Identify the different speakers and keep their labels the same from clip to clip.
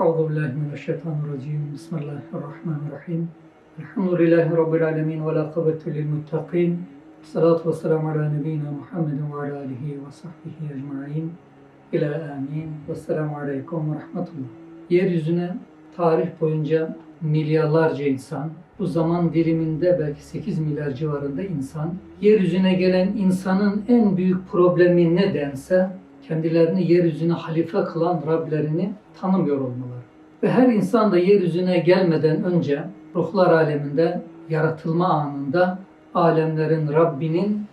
Speaker 1: Euzu billahi mineşşeytanirracim. Bismillahirrahmanirrahim. Elhamdülillahi rabbil alamin ve la akıbetu lil muttaqin. Salatu vesselamu ala nebiyyina Muhammedin ve ala alihi ve sahbihi ecmaîn. İlâ amin. Vesselamu aleyküm ve rahmetullah. Yeryüzüne tarih boyunca milyarlarca insan, bu zaman diliminde belki 8 milyar civarında insan, yeryüzüne gelen insanın en büyük problemi nedense kendilerini yeryüzüne halife kılan Rablerini tanımıyor olmaları. Ve her insan da yeryüzüne gelmeden önce ruhlar aleminde, yaratılma anında alemlerin Rabbinin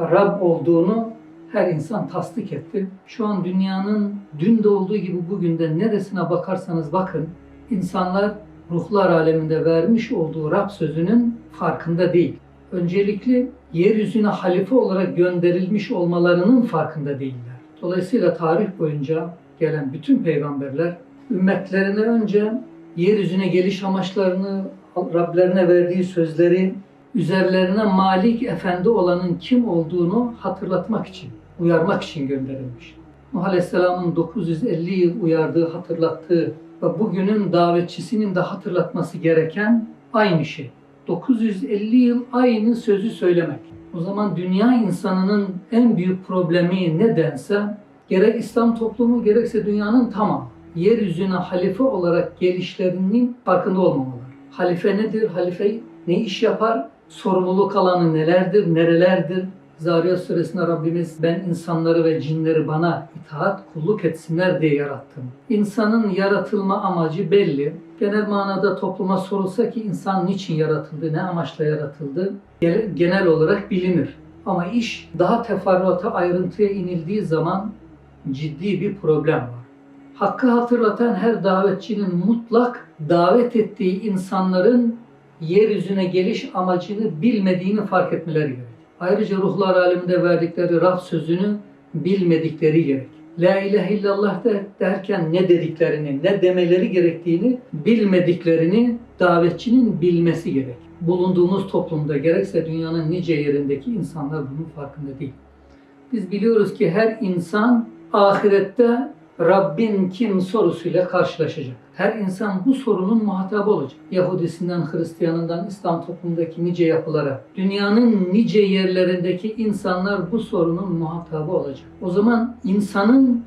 Speaker 1: Rab olduğunu her insan tasdik etti. Şu an dünyanın dün de olduğu gibi bugün de neresine bakarsanız bakın insanlar ruhlar aleminde vermiş olduğu Rab sözünün farkında değil. Öncelikli yeryüzüne halife olarak gönderilmiş olmalarının farkında değiller. Dolayısıyla tarih boyunca gelen bütün peygamberler ümmetlerine önce yeryüzüne geliş amaçlarını, Rablerine verdiği sözleri, üzerlerine malik efendi olanın kim olduğunu hatırlatmak için, uyarmak için gönderilmiş. Nuh Aleyhisselam'ın 950 yıl uyardığı, hatırlattığı ve bugünün davetçisinin de hatırlatması gereken aynı şey. 950 yıl aynı sözü söylemek. O zaman dünya insanının en büyük problemi nedense gerek İslam toplumu gerekse dünyanın tamamı yeryüzüne halife olarak gelişlerinin farkında olmamaları. Halife nedir? Halife ne iş yapar? Sorumluluk alanı nelerdir? Nerelerdir? Zariyat suresinde Rabbimiz ben insanları ve cinleri bana itaat, kulluk etsinler diye yarattım. İnsanın yaratılma amacı belli. Genel manada topluma sorulsa ki insan niçin yaratıldı, ne amaçla yaratıldı genel olarak bilinir. Ama iş daha teferruata, ayrıntıya inildiği zaman ciddi bir problem var. Hakkı hatırlatan her davetçinin mutlak davet ettiği insanların yeryüzüne geliş amacını bilmediğini fark etmeleri gerek. Ayrıca ruhlar aleminde verdikleri Rab sözünü bilmedikleri gerek. La ilahe illallah derken ne dediklerini, ne demeleri gerektiğini bilmediklerini davetçinin bilmesi gerek. Bulunduğumuz toplumda gerekse dünyanın nice yerindeki insanlar bunun farkında değil. Biz biliyoruz ki her insan ahirette Rabbin kim sorusuyla karşılaşacak. Her insan bu sorunun muhatabı olacak. Yahudisinden, Hristiyanından, İslam toplumundaki nice yapılara, dünyanın nice yerlerindeki insanlar bu sorunun muhatabı olacak. O zaman insanın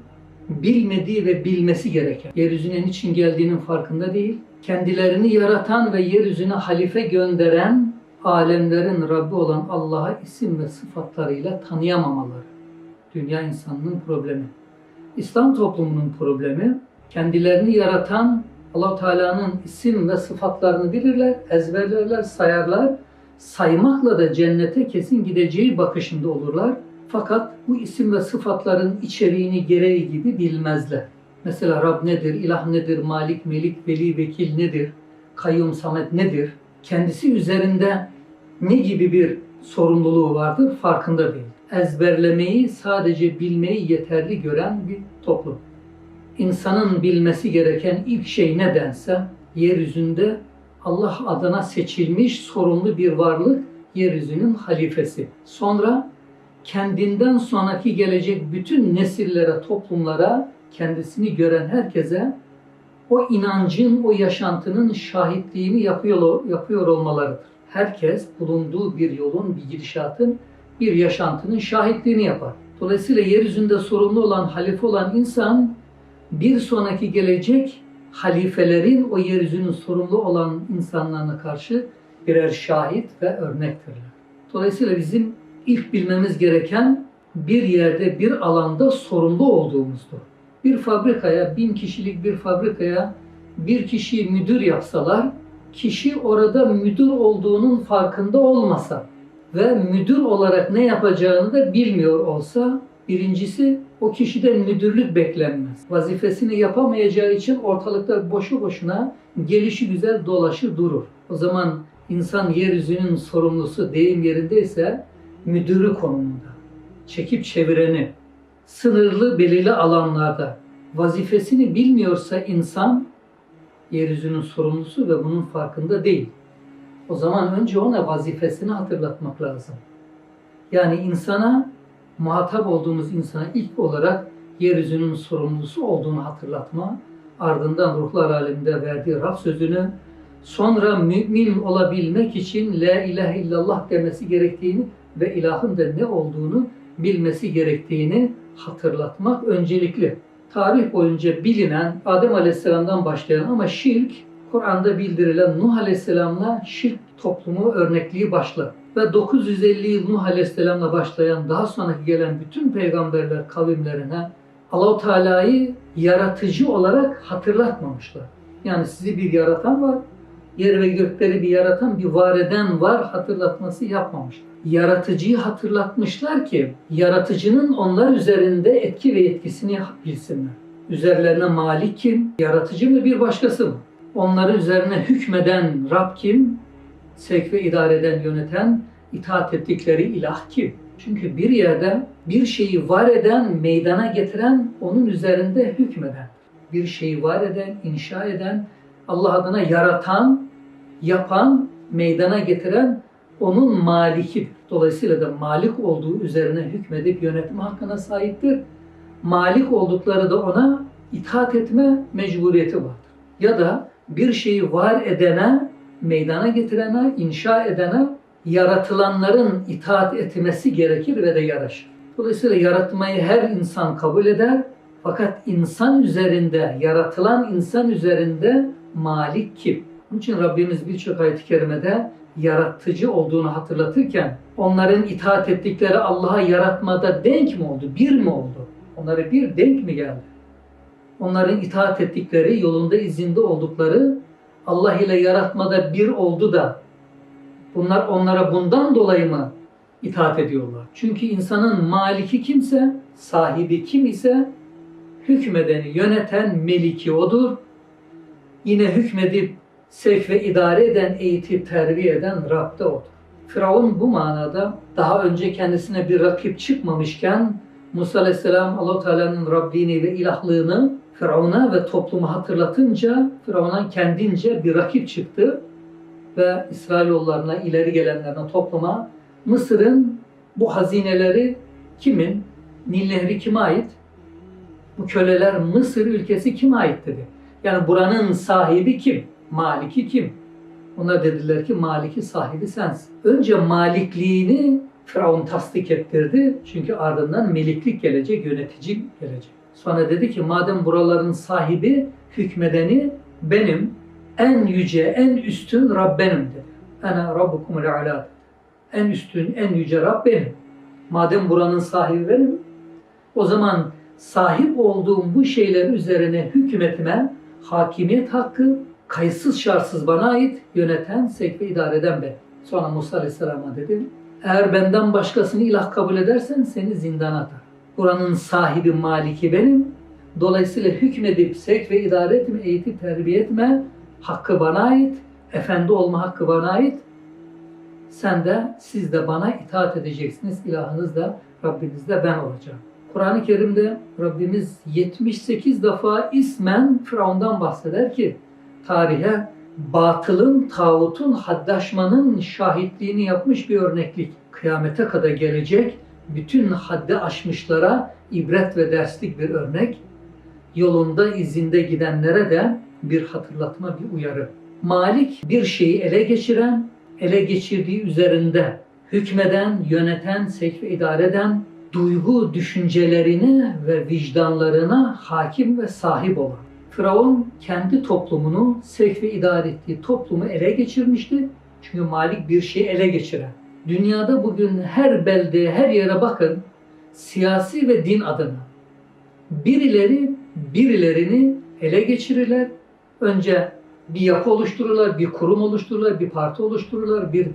Speaker 1: bilmediği ve bilmesi gereken, yeryüzüne niçin geldiğinin farkında değil, kendilerini yaratan ve yeryüzüne halife gönderen alemlerin Rabbi olan Allah'a isim ve sıfatlarıyla tanıyamamaları. Dünya insanının problemi. İslam toplumunun problemi kendilerini yaratan allah Teala'nın isim ve sıfatlarını bilirler, ezberlerler, sayarlar. Saymakla da cennete kesin gideceği bakışında olurlar. Fakat bu isim ve sıfatların içeriğini gereği gibi bilmezler. Mesela Rab nedir, ilah nedir, malik, melik, veli, vekil nedir, kayyum, samet nedir? Kendisi üzerinde ne gibi bir sorumluluğu vardır farkında değil. Ezberlemeyi, sadece bilmeyi yeterli gören bir toplum. İnsanın bilmesi gereken ilk şey nedense yeryüzünde Allah adına seçilmiş sorumlu bir varlık yeryüzünün halifesi. Sonra kendinden sonraki gelecek bütün nesillere, toplumlara kendisini gören herkese o inancın, o yaşantının şahitliğini yapıyor, yapıyor olmalarıdır. Herkes bulunduğu bir yolun, bir gidişatın, bir yaşantının şahitliğini yapar. Dolayısıyla yeryüzünde sorumlu olan, halife olan insan bir sonraki gelecek halifelerin o yeryüzünün sorumlu olan insanlarına karşı birer şahit ve örnektirler. Dolayısıyla bizim ilk bilmemiz gereken bir yerde, bir alanda sorumlu olduğumuzdur. Bir fabrikaya, bin kişilik bir fabrikaya bir kişiyi müdür yapsalar, kişi orada müdür olduğunun farkında olmasa ve müdür olarak ne yapacağını da bilmiyor olsa, birincisi o kişiden müdürlük beklenmez. Vazifesini yapamayacağı için ortalıkta boşu boşuna gelişi güzel dolaşır durur. O zaman insan yeryüzünün sorumlusu deyim yerindeyse müdürü konumunda. Çekip çevireni, sınırlı belirli alanlarda vazifesini bilmiyorsa insan yeryüzünün sorumlusu ve bunun farkında değil. O zaman önce ona vazifesini hatırlatmak lazım. Yani insana, muhatap olduğumuz insana ilk olarak yeryüzünün sorumlusu olduğunu hatırlatma, ardından ruhlar aleminde verdiği Rab sözünü sonra mümin olabilmek için La ilahe illallah demesi gerektiğini ve ilahın da ne olduğunu bilmesi gerektiğini hatırlatmak öncelikli. Tarih boyunca bilinen Adem Aleyhisselam'dan başlayan ama şirk Kur'an'da bildirilen Nuh Aleyhisselam'la şirk toplumu örnekliği başlar. Ve 950 yıl Nuh Aleyhisselam'la başlayan daha sonraki gelen bütün peygamberler kavimlerine Allahu Teala'yı yaratıcı olarak hatırlatmamışlar. Yani sizi bir yaratan var, yer ve gökleri bir yaratan, bir var eden var hatırlatması yapmamışlar. Yaratıcıyı hatırlatmışlar ki yaratıcının onlar üzerinde etki ve etkisini bilsinler. Üzerlerine malik kim? Yaratıcı mı bir başkası mı? Onların üzerine hükmeden Rab kim? Sevk ve idare eden, yöneten, itaat ettikleri ilah kim? Çünkü bir yerde bir şeyi var eden, meydana getiren, onun üzerinde hükmeden. Bir şeyi var eden, inşa eden, Allah adına yaratan, yapan, meydana getiren onun maliki. Dolayısıyla da malik olduğu üzerine hükmedip yönetim hakkına sahiptir. Malik oldukları da ona itaat etme mecburiyeti vardır. Ya da bir şeyi var edene, meydana getirene, inşa edene yaratılanların itaat etmesi gerekir ve de yaraşır. Dolayısıyla yaratmayı her insan kabul eder. Fakat insan üzerinde, yaratılan insan üzerinde malik kim? Onun için Rabbimiz birçok ayet-i kerimede yaratıcı olduğunu hatırlatırken onların itaat ettikleri Allah'a yaratmada denk mi oldu, bir mi oldu? Onlara bir denk mi geldi? Onların itaat ettikleri, yolunda izinde oldukları Allah ile yaratmada bir oldu da bunlar onlara bundan dolayı mı itaat ediyorlar? Çünkü insanın maliki kimse, sahibi kim ise hükmedeni, yöneten meliki odur. Yine hükmedip sevk ve idare eden, eğitip terbiye eden Rab odur. Firavun bu manada daha önce kendisine bir rakip çıkmamışken Musa Aleyhisselam Allah Teala'nın Rabbini ve ilahlığını Firavun'a ve topluma hatırlatınca Firavun'a kendince bir rakip çıktı ve İsrailoğullarına ileri gelenlerine topluma Mısır'ın bu hazineleri kimin? Nil Nehri kime ait? Bu köleler Mısır ülkesi kime ait dedi. Yani buranın sahibi kim? Maliki kim? Onlar dediler ki maliki sahibi sensin. Önce malikliğini Firavun tasdik ettirdi. Çünkü ardından meliklik gelecek, yönetici gelecek. Sonra dedi ki madem buraların sahibi, hükmedeni benim, en yüce, en üstün Rab benim dedi. Ana Rabbukumul Ala En üstün, en yüce Rab benim. Madem buranın sahibi benim, o zaman sahip olduğum bu şeyler üzerine hükmetme, hakimiyet hakkı kayıtsız şartsız bana ait yöneten, sevk ve idare eden ben. Sonra Musa Aleyhisselam'a dedim, eğer benden başkasını ilah kabul edersen seni zindana atar. Buranın sahibi, maliki benim. Dolayısıyla hükmedip, sevk ve idare etme, eğitip terbiye etme hakkı bana ait. Efendi olma hakkı bana ait. Sen de, siz de bana itaat edeceksiniz. İlahınız da, Rabbiniz de ben olacağım. Kur'an-ı Kerim'de Rabbimiz 78 defa ismen Firavun'dan bahseder ki tarihe batılın, tağutun, haddaşmanın şahitliğini yapmış bir örneklik. Kıyamete kadar gelecek bütün haddi aşmışlara ibret ve derslik bir örnek. Yolunda izinde gidenlere de bir hatırlatma, bir uyarı. Malik bir şeyi ele geçiren, ele geçirdiği üzerinde hükmeden, yöneten, sevk ve idare eden, duygu düşüncelerini ve vicdanlarına hakim ve sahip olan. Firavun kendi toplumunu, sevk ve idare ettiği toplumu ele geçirmişti. Çünkü Malik bir şeyi ele geçiren. Dünyada bugün her beldeye, her yere bakın siyasi ve din adına birileri birilerini ele geçirirler. Önce bir yapı oluştururlar, bir kurum oluştururlar, bir parti oluştururlar, bir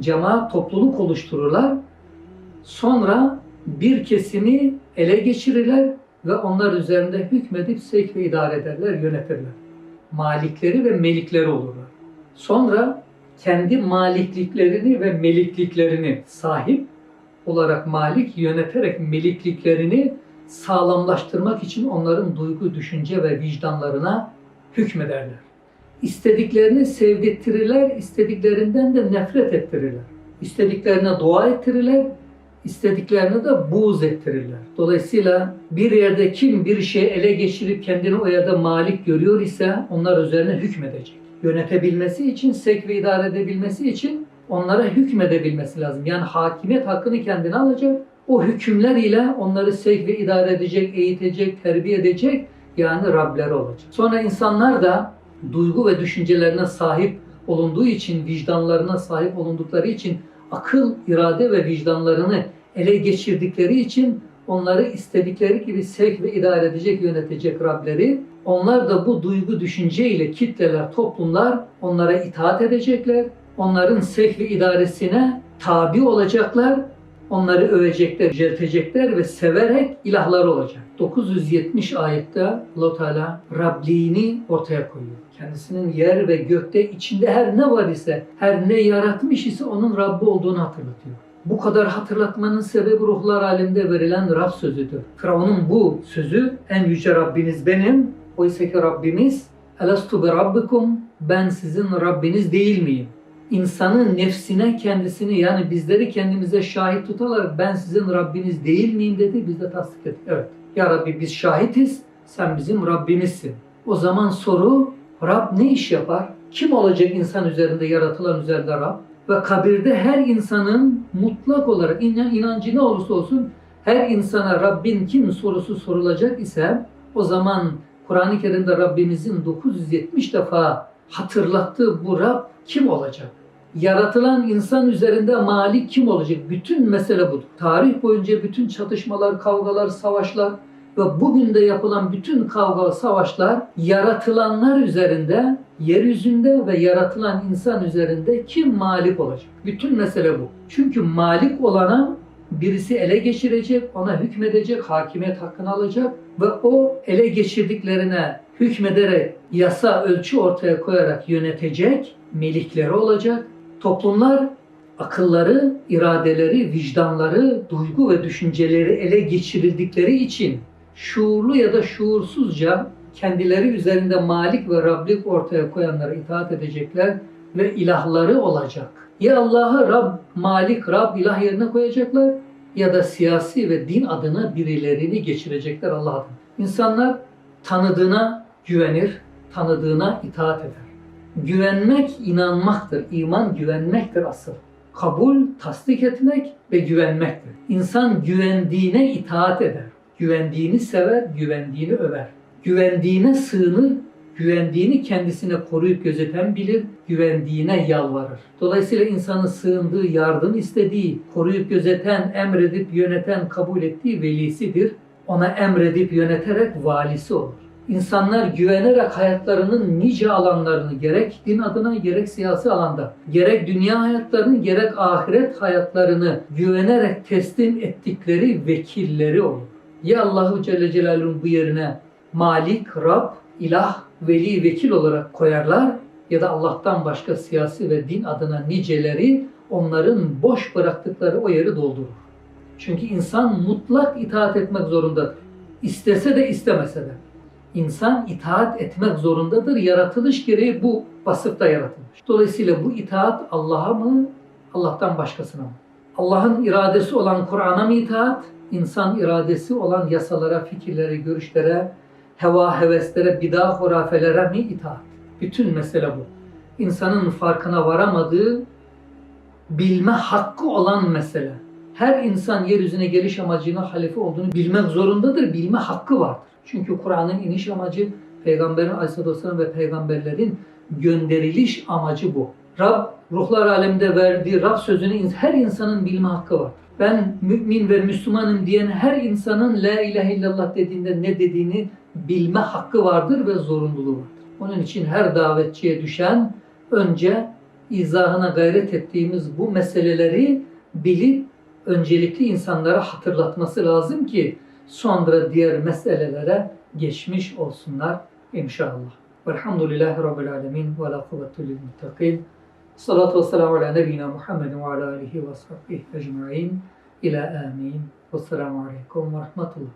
Speaker 1: cemaat, topluluk oluştururlar. Sonra bir kesimi ele geçirirler ve onlar üzerinde hükmedip sevk ve idare ederler, yönetirler. Malikleri ve melikleri olurlar. Sonra kendi malikliklerini ve melikliklerini sahip olarak malik yöneterek melikliklerini sağlamlaştırmak için onların duygu, düşünce ve vicdanlarına hükmederler. İstediklerini sevdirttirirler, istediklerinden de nefret ettirirler. İstediklerine dua ettirirler, istediklerini de buğz ettirirler. Dolayısıyla bir yerde kim bir şeyi ele geçirip kendini o yerde malik görüyor ise onlar üzerine hükmedecek. Yönetebilmesi için, sevk ve idare edebilmesi için onlara hükmedebilmesi lazım. Yani hakimiyet hakkını kendine alacak. O hükümler ile onları sevk ve idare edecek, eğitecek, terbiye edecek yani Rableri olacak. Sonra insanlar da duygu ve düşüncelerine sahip olunduğu için, vicdanlarına sahip olundukları için akıl, irade ve vicdanlarını ele geçirdikleri için onları istedikleri gibi sevk ve idare edecek, yönetecek Rableri. Onlar da bu duygu düşünceyle kitleler, toplumlar onlara itaat edecekler. Onların sevk ve idaresine tabi olacaklar. Onları övecekler, yüceltecekler ve severek ilahlar olacak. 970 ayette allah Teala Rabliğini ortaya koyuyor. Kendisinin yer ve gökte içinde her ne var ise, her ne yaratmış ise onun Rabbi olduğunu hatırlatıyor. Bu kadar hatırlatmanın sebebi ruhlar aleminde verilen Rab sözüdür. Firavun'un bu sözü en yüce Rabbiniz benim. Oysa ki Rabbimiz Elastu be rabbikum ben sizin Rabbiniz değil miyim? İnsanın nefsine kendisini yani bizleri kendimize şahit tutarak ben sizin Rabbiniz değil miyim dedi. Biz de tasdik ettik. Evet. Ya Rabbi biz şahitiz. Sen bizim Rabbimizsin. O zaman soru Rab ne iş yapar? Kim olacak insan üzerinde yaratılan üzerinde Rab? Ve kabirde her insanın mutlak olarak inan, inancı ne olursa olsun her insana Rabbin kim sorusu sorulacak ise o zaman Kur'an-ı Kerim'de Rabbimizin 970 defa hatırlattığı bu Rab kim olacak? Yaratılan insan üzerinde malik kim olacak? Bütün mesele budur. Tarih boyunca bütün çatışmalar, kavgalar, savaşlar ve bugün de yapılan bütün kavga, savaşlar yaratılanlar üzerinde, yeryüzünde ve yaratılan insan üzerinde kim malik olacak? Bütün mesele bu. Çünkü malik olana birisi ele geçirecek, ona hükmedecek, hakimiyet hakkını alacak ve o ele geçirdiklerine hükmederek yasa ölçü ortaya koyarak yönetecek melikleri olacak. Toplumlar akılları, iradeleri, vicdanları, duygu ve düşünceleri ele geçirildikleri için şuurlu ya da şuursuzca kendileri üzerinde malik ve Rablik ortaya koyanlara itaat edecekler ve ilahları olacak. Ya Allah'ı Rab, Malik, Rab ilah yerine koyacaklar ya da siyasi ve din adına birilerini geçirecekler Allah adına. İnsanlar tanıdığına güvenir, tanıdığına itaat eder. Güvenmek inanmaktır. İman güvenmektir asıl. Kabul, tasdik etmek ve güvenmektir. İnsan güvendiğine itaat eder. Güvendiğini sever, güvendiğini över. Güvendiğine sığınır, güvendiğini kendisine koruyup gözeten bilir, güvendiğine yalvarır. Dolayısıyla insanın sığındığı, yardım istediği, koruyup gözeten, emredip yöneten, kabul ettiği velisidir. Ona emredip yöneterek valisi olur. İnsanlar güvenerek hayatlarının nice alanlarını gerek din adına gerek siyasi alanda, gerek dünya hayatlarını gerek ahiret hayatlarını güvenerek teslim ettikleri vekilleri olur. Ya Allahu Celle Celaluhu'nun bu yerine Malik, Rab, ilah, veli, vekil olarak koyarlar ya da Allah'tan başka siyasi ve din adına niceleri onların boş bıraktıkları o yeri doldurur. Çünkü insan mutlak itaat etmek zorundadır. İstese de istemese de. İnsan itaat etmek zorundadır. Yaratılış gereği bu vasıfta yaratılmış. Dolayısıyla bu itaat Allah'a mı, Allah'tan başkasına mı? Allah'ın iradesi olan Kur'an'a mı itaat, insan iradesi olan yasalara, fikirlere, görüşlere, heva heveslere, bid'a hurafelere mi itaat? Bütün mesele bu. İnsanın farkına varamadığı, bilme hakkı olan mesele. Her insan yeryüzüne geliş amacına halife olduğunu bilmek zorundadır, bilme hakkı vardır. Çünkü Kur'an'ın iniş amacı, Peygamberin Aleyhisselatü Vesselam ve peygamberlerin gönderiliş amacı bu. Rab, ruhlar aleminde verdiği Rab sözünü her insanın bilme hakkı var. Ben mümin ve Müslümanım diyen her insanın La ilahe illallah dediğinde ne dediğini bilme hakkı vardır ve zorunluluğu vardır. Onun için her davetçiye düşen önce izahına gayret ettiğimiz bu meseleleri bilip öncelikli insanlara hatırlatması lazım ki sonra diğer meselelere geçmiş olsunlar inşallah. Velhamdülillahi Rabbil Alemin ve la kuvvetu lil muttakin. Salatu ve selamu ala nebina Muhammedin ve ala alihi ve sahbihi ecma'in. İlâ amin. Vesselamu aleyküm ve rahmetullah.